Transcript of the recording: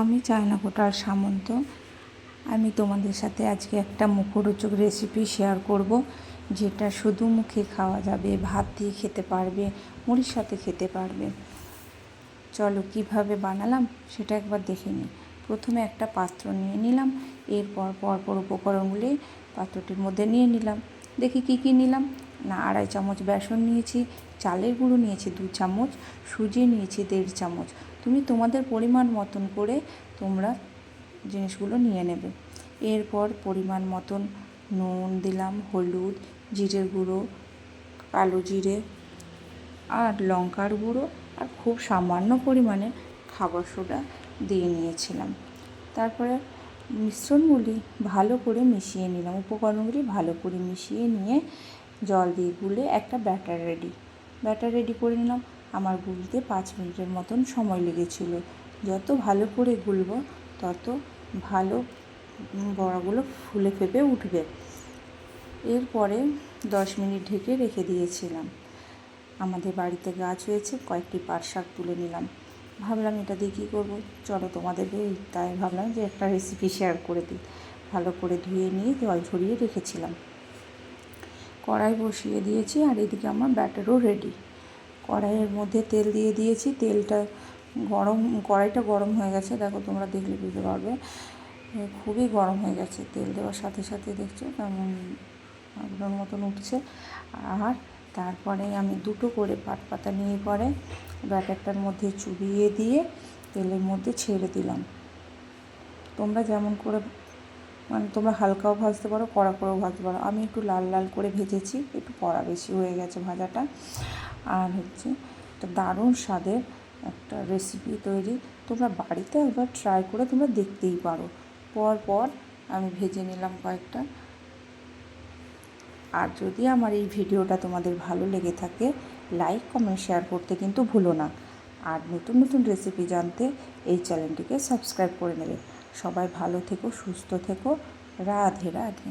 আমি চায়না কোটার সামন্ত। আমি তোমাদের সাথে আজকে একটা মুখরোচক রেসিপি শেয়ার করব, যেটা শুধু মুখে খাওয়া যাবে, ভাত দিয়ে খেতে পারবে, মুড়ির সাথে খেতে পারবে। চলো কীভাবে বানালাম সেটা একবার দেখে নিই। প্রথমে একটা পাত্র নিয়ে নিলাম, এরপর পরপর উপকরণগুলি পাত্রটির মধ্যে নিয়ে নিলাম। দেখি কি কি নিলাম। না, আড়াই চামচ বেসন নিয়েছি, চালের গুঁড়ো নিয়েছি দু চামচ, সুজি নিয়েছি দেড় চামচ তুমি তোমাদের পরিমাণ মতন করে তোমরা জিনিসগুলো নিয়ে নেবে। এরপর পরিমাণ মতন নুন দিলাম, হলুদ, জিরের গুঁড়ো, কালো জিরে আর লঙ্কার গুঁড়ো আর খুব সামান্য পরিমাণে খাবার সোডা দিয়ে নিয়েছিলাম। তারপরে মিশ্রণগুলি ভালো করে মিশিয়ে নিলাম উপকরণগুলি ভালো করে মিশিয়ে নিয়ে জল দিয়ে গুলে একটা ব্যাটার রেডি। ব্যাটার রেডি করে নিলাম আমার গুলতে পাঁচ মিনিটের মতন সময় লেগেছিল। যত ভালো করে গুলব, তত ভালো বড়াগুলো ফুলে ফেপে উঠবে। এরপরে দশ মিনিট ঢেকে রেখে দিয়েছিলাম। আমাদের বাড়িতে গাছ হয়েছে, কয়েকটি পাট শাক তুলে নিলাম। ভাবলাম এটা দিয়ে কী করব? চলো তোমাদেরকে তাই ভাবলাম যে একটা রেসিপি শেয়ার করে দিই। ভালো করে ধুয়ে নিয়ে জল ঝরিয়ে রেখেছিলাম। কড়াই বসিয়ে দিয়েছি আর এদিকে আমার ব্যাটারও রেডি কড়াইয়ের মধ্যে তেল দিয়ে দিয়েছি। তেলটা গরম, কড়াইটা গরম হয়ে গেছে। দেখো, তোমরা দেখলে বুঝতে পারবে। খুবই গরম হয়ে গেছে তেল দেওয়ার সাথে সাথে, দেখছ? কেমন আগুনের মতন উঠছে। আর তারপরে আমি দুটো করে পাট পাতা নিয়ে পরে ব্যাটারটার মধ্যে চুবিয়ে দিয়ে তেলের মধ্যে ছেড়ে দিলাম। তোমরা যেমন করে মানে তোমরা হালকাও ভাজতে পারো কড়া করেও ভাজতে পারো। আমি একটু লাল লাল করে ভেজেছি, একটু কড়া বেশি হয়ে গেছে ভাজাটা। আর হচ্ছে একটা দারুণ স্বাদের একটা রেসিপি তৈরি। তোমরা বাড়িতে একবার ট্রাই করে তোমরা দেখতেই পারো। পর পর আমি ভেজে নিলাম কয়েকটা। আর যদি আমার এই ভিডিওটা তোমাদের ভালো লেগে থাকে লাইক কমেন্ট শেয়ার করতে কিন্তু ভুলো না। আর নতুন নতুন রেসিপি জানতে এই চ্যানেলটিকে সাবস্ক্রাইব করে নেবে। সবাই ভালো থেকো সুস্থ থেকো। রাধে রাধে।